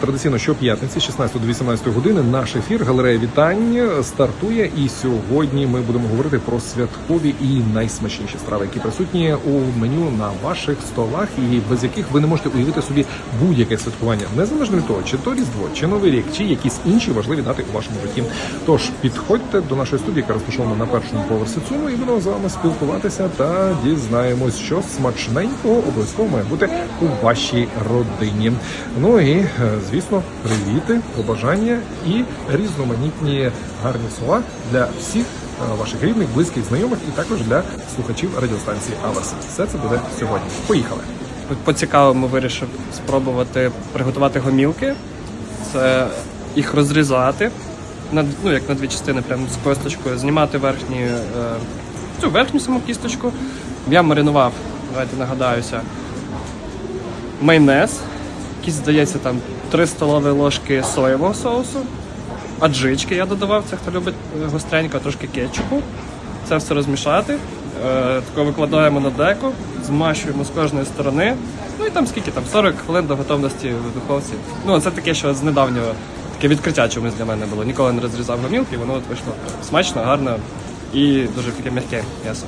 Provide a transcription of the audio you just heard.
Традиційно щоп'ятниці, 16 до 18 години, наш ефір галерея вітань стартує. І сьогодні ми будемо говорити про святкові і найсмачніші страви, які присутні у меню на ваших столах, і без яких ви не можете уявити собі будь-яке святкування, незалежно від того, чи то різдво, чи новий рік, чи якісь інші важливі дати у вашому житті. Тож підходьте до нашої студії, яка розташована на першому поверсі ЦУМу, і будемо з вами спілкуватися та дізнаємось, що смачненького обов'язково має бути у вашій родині. Ну і е, звісно, привіти, побажання і різноманітні гарні слова для всіх е, ваших рідних, близьких, знайомих і також для слухачів радіостанції Аверс. Все це буде сьогодні. Поїхали. По цікавому вирішив спробувати приготувати гомілки. Це їх розрізати на ну, як на дві частини, прямо з косточкою, знімати верхні, е, цю верхню саму кісточку. Я маринував, давайте нагадаюся, майонез, якийсь, здається, там 3 столові ложки соєвого соусу, аджички я додавав, це хто любить е, гостренько, трошки кетчупу. Це все розмішати. Е, тако викладаємо на деко, змащуємо з кожної сторони. Ну і там скільки там 40 хвилин до готовності в духовці. Ну це таке, що з недавнього таке відкриття чомусь для мене було. Ніколи не розрізав гомілки, воно от вийшло смачно, гарно і дуже таке м'яке м'ясо.